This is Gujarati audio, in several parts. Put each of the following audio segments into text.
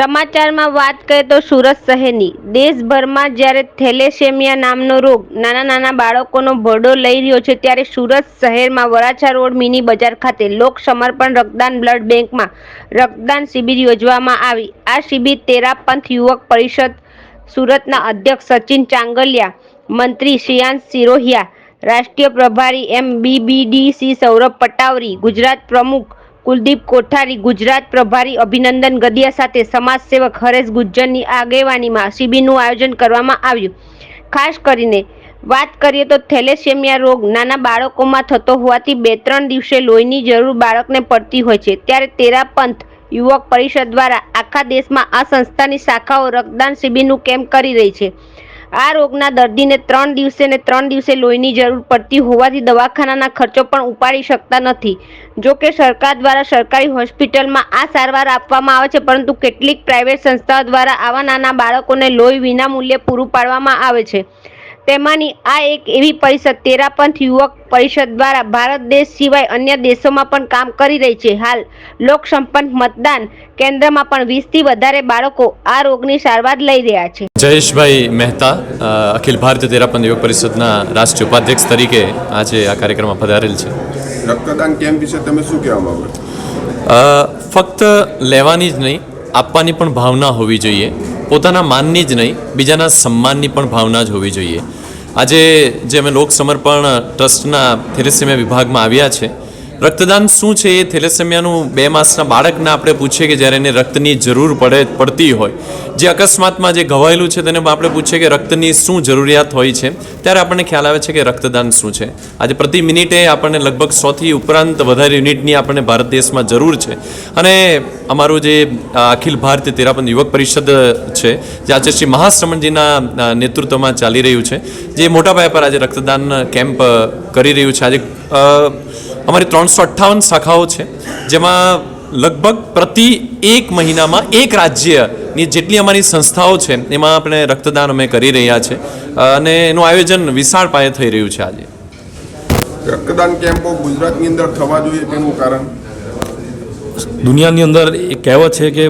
સમાચારમાં વાત કરીએ તો સુરત શહેરની. દેશભરમાં જ્યારે થેલેસેમિયા નામનો રોગ નાના નાના બાળકોનો ભરડો લઈ રહ્યો છે, ત્યારે સુરત શહેરમાં વરાછા રોડ મિની બજાર ખાતે લોક સમર્પણ રક્તદાન બ્લડ બેંકમાં રક્તદાન શિબિર યોજવામાં આવી. આ શિબિર તેરાપંથ યુવક પરિષદ સુરતના અધ્યક્ષ સચિન ચાંગલિયા, મંત્રી શ્રેયાંશ સિરોહિયા, રાષ્ટ્રીય પ્રભારી એમ બીબીડીસી સૌરભ પટાવરી, ગુજરાત પ્રમુખ કુલદીપ કોઠારી ગુજરાત પ્રભારી અભિનંદન ગદિયા સાથે સમાજસેવક હરેશ ગુજ્જરની આગેવાનીમાં શિબિરનું આયોજન કરવામાં આવ્યું. ખાસ કરીને વાત કરીએ તો થેલેસેમિયા રોગ નાના બાળકોમાં થતો હોવાથી બે ત્રણ દિવસે લોહીની જરૂર બાળકને પડતી હોય છે. ત્યારે તેરાપંથ યુવક પરિષદ દ્વારા આખા દેશમાં આ સંસ્થાની શાખાઓ રક્તદાન શિબિરનું કેમ્પ કરી રહી છે. આ રોગના દર્દીને ત્રણ દિવસે ને ત્રણ દિવસે લોહીની જરૂર પડતી હોવાથી દવાખાનાના ખર્ચો પણ ઉપાડી શકતા નથી. જો કે સરકાર દ્વારા સરકારી હોસ્પિટલમાં આ સારવાર આપવામાં આવે છે, પરંતુ કેટલીક પ્રાઇવેટ સંસ્થાઓ દ્વારા આવા નાના બાળકોને લોહી વિના મૂલ્યે પૂરું પાડવામાં આવે છે. તેમાંની આ એક એવી પરિષદ તેરાપંથ યુવક પરિષદ દ્વારા ભારત દેશ સિવાય અન્ય દેશોમાં પણ કામ કરી રહી છે. હાલ લોકસંપન્ન મતદાન કેન્દ્રમાં પણ વીસથી વધારે બાળકો આ રોગની સારવાર લઈ રહ્યા છે. જયેશભાઈ મહેતા અખિલ ભારતીય તેરાપંથ યુવક પરિષદના રાષ્ટ્રીય ઉપાધ્યક્ષ તરીકે આજે આ કાર્યક્રમમાં પધારેલ છે. રક્તદાન કેમ્પ વિશે તમે શું કહેવા માંગો ફક્ત લેવાની જ નહીં આપવાની પણ ભાવના હોવી જોઈએ. પોતાના માનની જ નહીં, બીજાના સન્માનની પણ ભાવના જ હોવી જોઈએ. આજે જે અમે લોક સમર્પણ ટ્રસ્ટના થેલેસેમિયા વિભાગમાં આવ્યા છે, રક્તદાન શું છે એ થેલેસેમિયાનું બે માસના બાળકને આપણે પૂછીએ કે જ્યારે એને રક્તની જરૂર પડે, પડતી હોય જે અકસ્માતમાં જે ઘવાયેલું છે તેને આપણે પૂછીએ કે રક્તની શું જરૂરિયાત હોય છે? ત્યારે આપણને ખ્યાલ આવે છે કે રક્તદાન શું છે. આજે પ્રતિ મિનિટે આપણને લગભગ સોથી ઉપરાંત વધારે યુનિટની આપણને ભારત દેશમાં જરૂર છે. અને અમારું જે અખિલ ભારતીય તેરાપન યુવક પરિષદ છે, જે આજે શ્રી મહાશ્રમણજીના નેતૃત્વમાં ચાલી રહ્યું છે, જે મોટા પાયા પર આજે રક્તદાન કેમ્પ કરી રહ્યું છે. આજે અમારી ત્રણસો અઠ્ઠાવન શાખાઓ છે, જેમાં લગભગ પ્રતિ એક મહિનામાં એક રાજ્યની જેટલી અમારી સંસ્થાઓ છે એમાં આપણે રક્તદાન અમે કરી રહ્યા છે. અને એનું આયોજન વિશાળ પાયે થઈ રહ્યું છે આજે. રક્તદાન કેમ્પો ગુજરાતની અંદર થવા જોઈએ તેનું કારણ? દુનિયાની અંદર એક કહેવત છે કે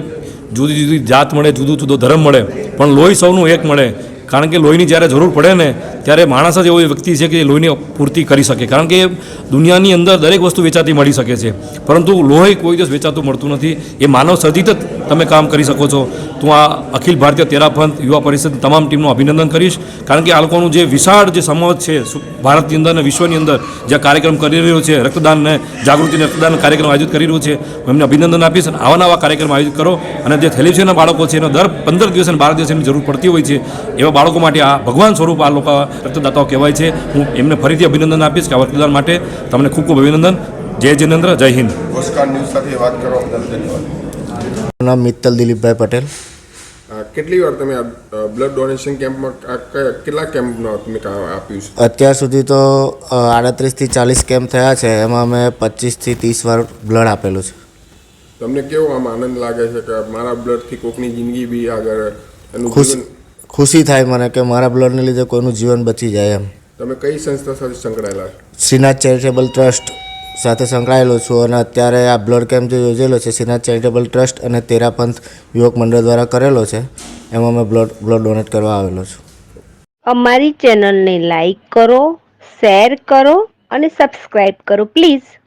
જુદી જુદી જાત મળે જુદું જુદો ધર્મ મળે પણ લોહી સૌનું એક મળે. કારણ કે લોહીની જ્યારે જરૂર પડે ને ત્યારે માણસ જ એવો વ્યક્તિ છે કે એ લોહીની પૂર્તિ કરી શકે. કારણ કે દુનિયાની અંદર દરેક વસ્તુ વેચાતી મળી શકે છે. પરંતુ લોહી કોઈ દિવસ વેચાતું મળતું નથી. એ માનવ સર્જિત જ તમે કામ કરી શકો છો. તો આ અખિલ ભારતીય તેરાપંથ યુવા પરિષદ તમામ ટીમનું અભિનંદન કરીશ. કારણ કે આ લોકોનું જે વિશાળ જે સમાજ છે ભારતની અંદર અને વિશ્વની અંદર જે કાર્યક્રમ કરી રહ્યો છે રક્તદાનને જાગૃતિને રક્તદાન કાર્યક્રમ આયોજિત કરી રહ્યું છે એમને અભિનંદન આપીશ અને આવા નવા કાર્યક્રમ આયોજિત કરો. અને જે થેલેસિયાના બાળકો છે, એનો દર પંદર દિવસ અને બાર દિવસ એની જરૂર પડતી હોય છે. એવા બાળકો માટે આ ભગવાન સ્વરૂપ આ લોકો રક્તદાતાઓ કહેવાય છે. હું એમને ફરીથી અભિનંદન આપીશ કે આ રક્તદાન માટે તમને ખૂબ ખૂબ અભિનંદન. જય જિનેન્દ્ર, જય હિન્દ. ન્યૂઝ સાથે વાત કરવા ધન્યવાદ. નામ મિત્તલ દિલીપભાઈ પટેલ. કેટલી વાર તમે બ્લડ ડોનેશન કેમ્પમાં કેટલા કેમ્પનો તમે આપ્યું છે? અત્યાર સુધી તો આડત્રીસથી ચાલીસ કેમ્પ થયા છે એમાં અમે પચીસથી ત્રીસ વાર બ્લડ આપેલું છે. તમને કેવો આમ આનંદ લાગે છે કે મારા બ્લડથી કોકની જિંદગી બી આગળ એનું ખુશ ખુશી થાય મને કે મારા બ્લડને લીધે કોઈનું જીવન બચી જાય એમ. તમે કઈ સંસ્થા સાથે સંકળાયેલા? શ્રીનાથ ચેરિટેબલ ટ્રસ્ટ સાથે સંકળાયેલો છું અને અત્યારે આ બ્લડ કેમ્પ જે યોજેલો છે શ્રીનાથ ચેરિટેબલ ટ્રસ્ટ અને તેરાપંથ યુવક મંડળ દ્વારા કરેલો છે, એમાં મેં બ્લડ બ્લડ ડોનેટ કરવા આવેલો છું. અમારી ચેનલને લાઈક કરો, શેર કરો અને સબસ્ક્રાઈબ કરો, પ્લીઝ.